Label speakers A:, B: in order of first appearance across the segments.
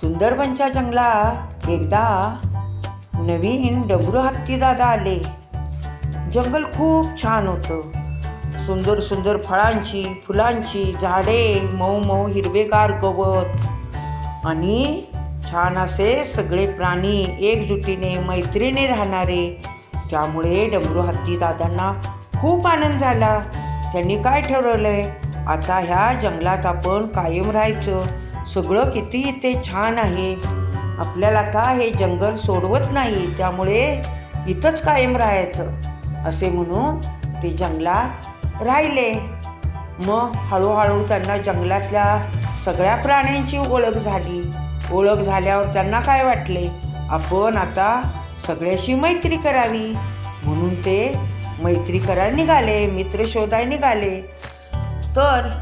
A: सुंदरबनच्या जंगलात एकदा नवीन डबरू हत्ती दादा आले. जंगल खूप छान होतं. सुंदर सुंदर फळांची फुलांची झाडे मऊ मऊ हिरवेगार गवत आणि छान असे सगळे प्राणी एकजुटीने मैत्रीने राहणारे. त्यामुळे डमरू हत्ती दादांना खूप आनंद झाला. त्यांनी काय ठरवलंय? आता ह्या जंगलात आपण कायम राहायचं. सगळं किती इथे छान आहे. आपल्याला आता हे जंगल सोडवत नाही? त्यामुळे इथंच कायम राहायचं असे म्हणून ते जंगलात राहिले. मग हळूहळू त्यांना जंगलातल्या सगळ्या प्राण्यांची ओळख झाली. ओळख झाल्यावर त्यांना काय वाटले? आपण आता सगळ्याशी मैत्री करावी. म्हणून ते मैत्री करायला निघाले मित्र शोधाय निघाले. तर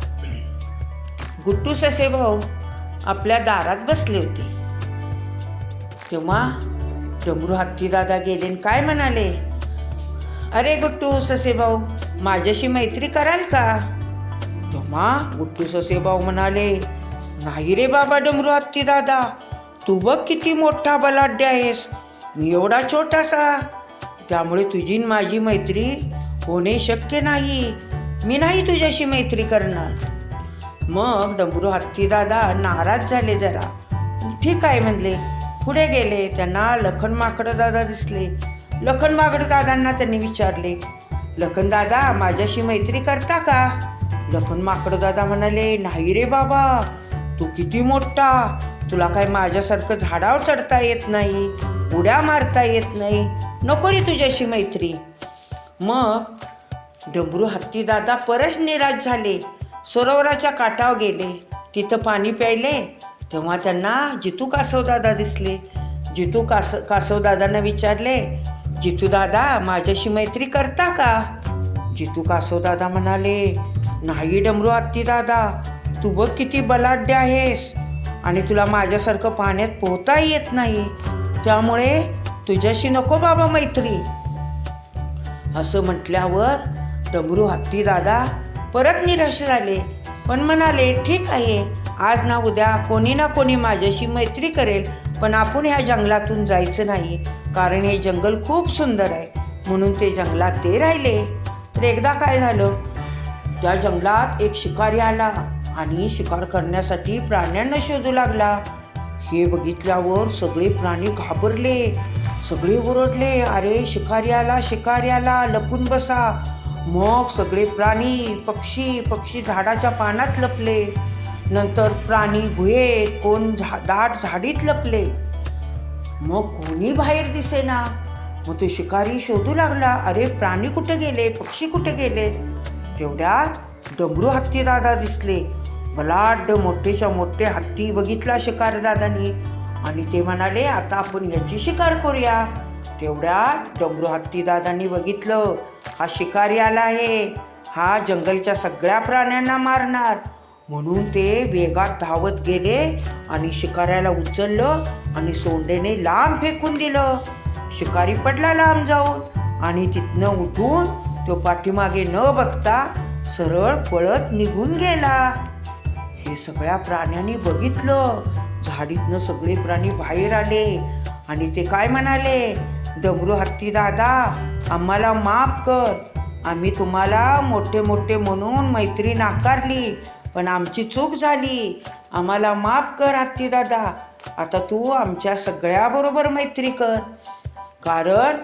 A: गुट्टू ससे भाऊ आपल्या दारात बसले होते. तेव्हा डमरू हत्ती दादा गेले काय म्हणाले? अरे गुट्टू ससे भाऊ माझ्याशी मैत्री कराल का? तेव्हा गुट्टू ससे भाऊ म्हणाले नाही रे बाबा डमरू हत्ती दादा तू बघ किती मोठा बलाढ्य आहेस. मी एवढा छोटासा. त्यामुळे तुझी माझी मैत्री होणे शक्य नाही. मी नाही तुझ्याशी मैत्री करणार. मग डबरू हत्तीदादा नाराज झाले जरा. ठीक आहे म्हणले. पुढे गेले. त्यांना लखन माकडं दादा दिसले. लखन माकडं दादांना त्यांनी विचारले लखन दादा माझ्याशी मैत्री करता का? लखन माकडं दादा म्हणाले नाही रे बाबा तू किती मोठा. तुला काय माझ्यासारखं झाडावर चढता येत नाही उड्या मारता येत नाही. नको रे तुझ्याशी मैत्री. मग डबरू हत्ती दादा परत निराश झाले. सरोवराच्या काठावर गेले. तिथं पाणी प्यायले. तेव्हा त्यांना जितू कासवदादा दिसले. जितू कास कासवदादांना विचारले जितू दादा माझ्याशी मैत्री करता का? जितू कासव दादा म्हणाले नाही डमरू आत्ती दादा तू बघ किती बलाढ्य आहेस आणि तुला माझ्यासारखं पाण्यात पोहता येत नाही. त्यामुळे तुझ्याशी नको बाबा मैत्री. असं म्हटल्यावर डमरू हत्ती दादा परत निराश झाले. पण म्हणाले ठीक आहे. आज ना उद्या कोणी ना कोणी माझ्याशी मैत्री करेल पण आपण ह्या जंगलातून जायचं नाही. कारण हे जंगल खूप सुंदर आहे. म्हणून ते जंगलात ते राहिले. तर एकदा काय झालं? त्या जंगलात एक शिकारी आला आणि शिकार करण्यासाठी प्राण्यांना शोधू लागला. हे बघितल्यावर सगळे प्राणी घाबरले. सगळे ओरडले. अरे शिकारी आला शिकारी आला लपून बसा. मग सगळे प्राणी पक्षी पक्षी झाडाच्या पानात लपले. नंतर प्राणी गुहेत कोण झा दाट झाडीत लपले. मग कोणी बाहेर दिसेना. मग तो शिकारी शोधू लागला अरे प्राणी कुठे गेले? पक्षी कुठे गेले? तेवढ्यात डमरू हत्ती दादा दिसले. बलाढ्य मोठेच्या मोठे हत्ती बघितला शिकार दादानी आणि ते म्हणाले आता आपण याची शिकार करूया. तेवढ्यात डमरू हत्ती दादांनी बघितलं. हा शिकारी आला आहे. हा जंगलच्या सगळ्या प्राण्यांना मारणार. म्हणून ते वेगात धावत गेले आणि शिकाऱ्याला उचललं आणि सोंडेने लांब फेकून दिलं. शिकारी पडला लांब जाऊन आणि तिथनं उठून तो पाठीमागे न बघता सरळ पळत निघून गेला. हे सगळ्या प्राण्यांनी बघितलं. झाडीतनं सगळे प्राणी बाहेर आले आणि ते काय म्हणाले? डमरू हत्ती दादा आम्हाला माफ कर. आम्ही तुम्हाला मोठे मोठे म्हणून मैत्री नाकारली पण आमची चूक झाली. आम्हाला माफ कर हत्ती दादा. आता तू आमच्या सगळ्याबरोबर मैत्री कर. कारण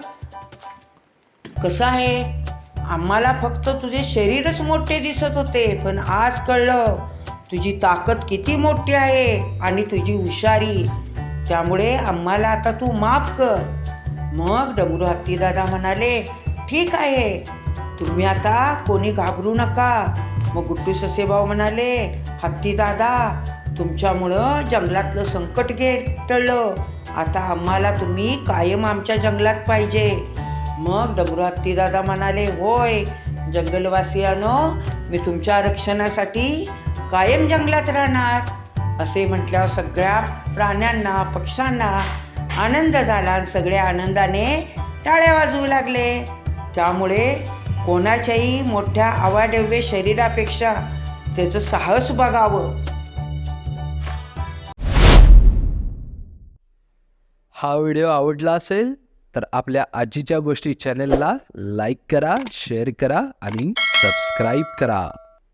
A: कसं आहे आम्हाला फक्त तुझे शरीरच मोठे दिसत होते पण आज कळलं तुझी ताकद किती मोठी आहे आणि तुझी हुशारी. त्यामुळे आम्हाला आता तू माफ कर. मग डमरू हत्तीदादा म्हणाले ठीक आहे. तुम्ही आता कोणी घाबरू नका. मग गुट्टू ससेभाऊ म्हणाले हत्तीदादा तुमच्यामुळं जंगलातलं संकट गेट टळलं. आता आम्हाला तुम्ही कायम आमच्या जंगलात पाहिजे. मग डमरू हत्तीदादा म्हणाले होय जंगलवासियानो मी तुमच्या रक्षणासाठी कायम जंगलात राहणार. असे म्हटल्यावर सगळ्या प्राण्यांना पक्ष्यांना आनंद झाला. आणि सगळे आनंदाने टाळ्या वाजवू लागले. त्यामुळे कोणाच्याही मोठ्या अवाढव्य शरीरापेक्षा त्याचं साहस बघावं.
B: हा व्हिडिओ आवडला असेल तर आपल्या आजीच्या गोष्टी चॅनलला लाईक करा शेअर करा आणि सबस्क्राईब करा.